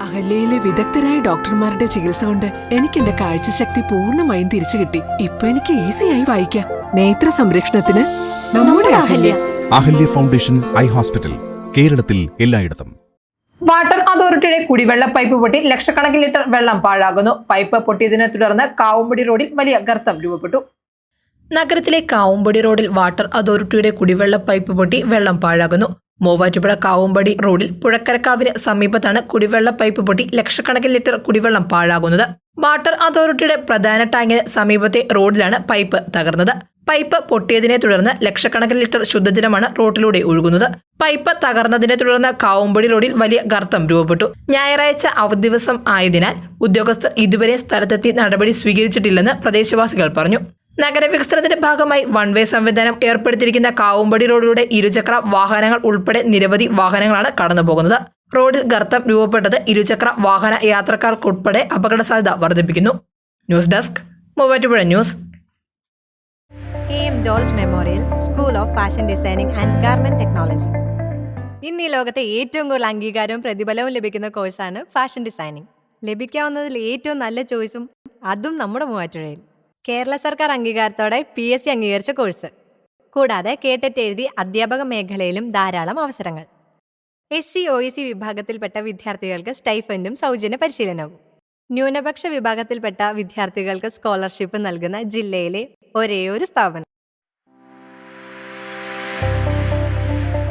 അഹല്യയിലെ വിദഗ്ധരായ ഡോക്ടർമാരുടെ ചികിത്സ കൊണ്ട് എനിക്ക് എന്റെ കാഴ്ചശക്തി പൂർണമായും തിരിച്ചു കിട്ടി. ഇപ്പൊ എനിക്ക് ഈസിയായി വായിക്കാം. നേത്ര സംരക്ഷണത്തിന് നമ്മുടെ Ahalya. Ahalya foundation eye hospital കേരളത്തിൽ എല്ലായിടത്തും. വാട്ടർ അതോറിറ്റിയുടെ കുടിവെള്ള പൈപ്പ് പൊട്ടി ലക്ഷക്കണക്കിന് ലിറ്റർ വെള്ളം പാഴാകുന്നു. പൈപ്പ് പൊട്ടിയതിനെ തുടർന്ന് കാവുമ്പടി റോഡിൽ വലിയ ഗർത്തം രൂപപ്പെട്ടു. നഗരത്തിലെ കാവുമ്പടി റോഡിൽ വാട്ടർ അതോറിറ്റിയുടെ കുടിവെള്ള പൈപ്പ് പൊട്ടി വെള്ളം പാഴാകുന്നു. മൂവാറ്റുപുഴ കാവുംപടി റോഡിൽ പുഴക്കരക്കാവിന് സമീപത്താണ് കുടിവെള്ള പൈപ്പ് പൊട്ടി ലക്ഷക്കണക്കിന് ലിറ്റർ കുടിവെള്ളം പാഴാകുന്നത്. വാട്ടർ അതോറിറ്റിയുടെ പ്രധാന ടാങ്കിന് സമീപത്തെ റോഡിലാണ് പൈപ്പ് തകർന്നത്. പൈപ്പ് പൊട്ടിയതിനെ തുടർന്ന് ലക്ഷക്കണക്കിന് ലിറ്റർ ശുദ്ധജലമാണ് റോഡിലൂടെ ഒഴുകുന്നത്. പൈപ്പ് തകർന്നതിനെ തുടർന്ന് കാവുംപടി റോഡിൽ വലിയ ഗർത്തം രൂപപ്പെട്ടു. ഞായറാഴ്ച അവധി ആയതിനാൽ ഉദ്യോഗസ്ഥർ ഇതുവരെ സ്ഥലത്തെത്തി നടപടി സ്വീകരിച്ചിട്ടില്ലെന്ന് പ്രദേശവാസികൾ പറഞ്ഞു. നഗരവികസനത്തിന്റെ ഭാഗമായി വൺ വേ സംവിധാനം ഏർപ്പെടുത്തിയിരിക്കുന്ന കാവുമ്പടി റോഡിലൂടെ ഇരുചക്ര വാഹനങ്ങൾ ഉൾപ്പെടെ നിരവധി വാഹനങ്ങളാണ് കടന്നുപോകുന്നത്. റോഡിൽ ഗർത്തം രൂപപ്പെട്ടത് ഇരുചക്ര വാഹന യാത്രക്കാർക്കുൾപ്പെടെ അപകട സാധ്യത വർദ്ധിപ്പിക്കുന്നു. News desk Muvattupuzha news. K M George memorial school of fashion designing and garment technology. ഇന്ന് ഈ ലോകത്തെ ഏറ്റവും കൂടുതൽ അംഗീകാരവും പ്രതിഫലവും ലഭിക്കുന്ന കോഴ്സാണ് ഫാഷൻ ഡിസൈനിങ് ലഭിക്കാവുന്നതിൽ ഏറ്റവും നല്ല ചോയ്സും അതും നമ്മുടെ മൂവാറ്റുപുഴയിൽ. കേരള സർക്കാർ അംഗീകാരത്തോടെ പി എസ് സി അംഗീകരിച്ച കോഴ്സ്. കൂടാതെ കേട്ടിട്ട് എഴുതി അധ്യാപക മേഖലയിലും ധാരാളം അവസരങ്ങൾ. എസ് സി ഒ സി വിഭാഗത്തിൽപ്പെട്ട വിദ്യാർത്ഥികൾക്ക് സ്റ്റൈഫൻഡും സൗജന്യ പരിശീലനവും. ന്യൂനപക്ഷ വിഭാഗത്തിൽപ്പെട്ട വിദ്യാർത്ഥികൾക്ക് സ്കോളർഷിപ്പ് നൽകുന്ന ജില്ലയിലെ ഒരേ ഒരു സ്ഥാപനം.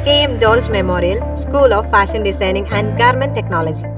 K. M. George memorial school of fashion designing and garment technology